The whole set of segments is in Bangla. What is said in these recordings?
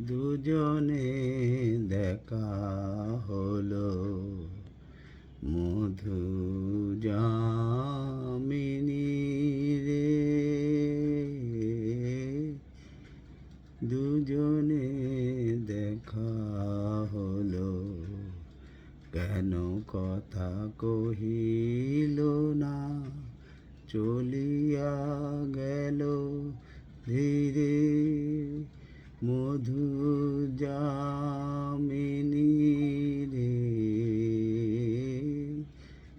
দুজনে দেখা হলো। মধু জামিনী রে। দুজনে দেখা হলো। কেন কথা কহিল না? চলিয়া গেল ধীরে মধু জামিনী রে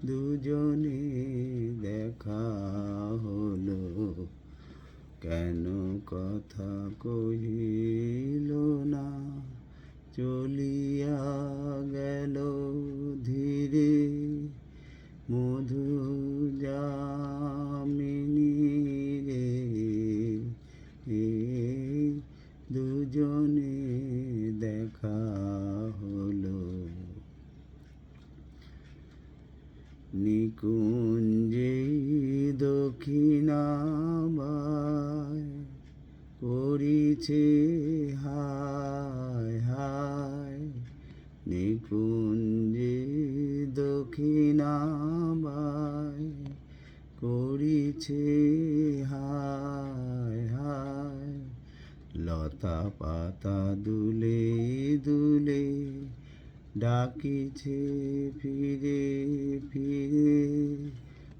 দুজনে দেখা হলো। কেন কথা কহিল না? চলিয়া গেল ধীরে। মধু নিকুঞ্জে দক্ষিণাবায় করিছে হায় হায়। নিকুঞ্জে দক্ষিণাবায় করিছে হায় হায়। লতা পাতা দুলে দুলে ডাকিছে ফিরে ফিরে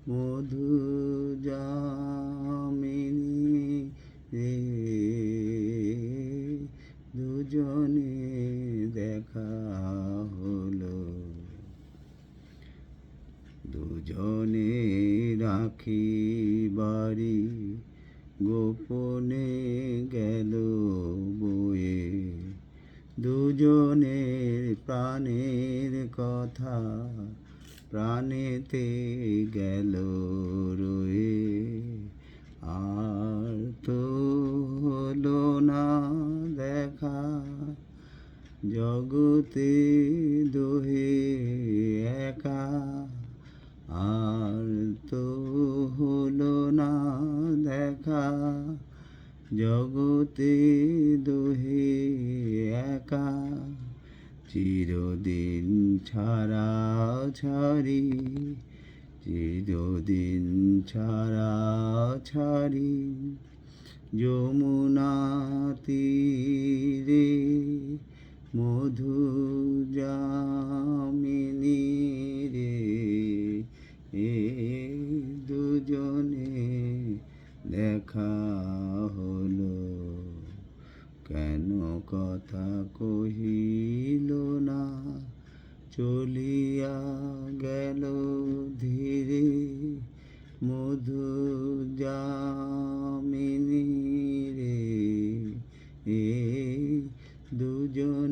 মধু জামিনী রে। দুজনে দেখা হলো। দুজনে রাখি বাড়ি, গোপনে গেল বয়ে দুজনের প্রাণের কথা প্রাণেতে গেল রয়ে। আর তো হলো না দেখা, জগতে দোহে একা। আর তো হলো না দেখা, জগতে দোহে একা। চিরদিন ছাড়া ছাড়ি, চিরদিন ছাড়া ছাড়ি যমুনা তীরে মধু জামিনী রে। এ দুজনে দেখা হলো। কেন কথা কহিল না? চলিয়া গেল ধীরে মধু যামিনী রে এ দুজনে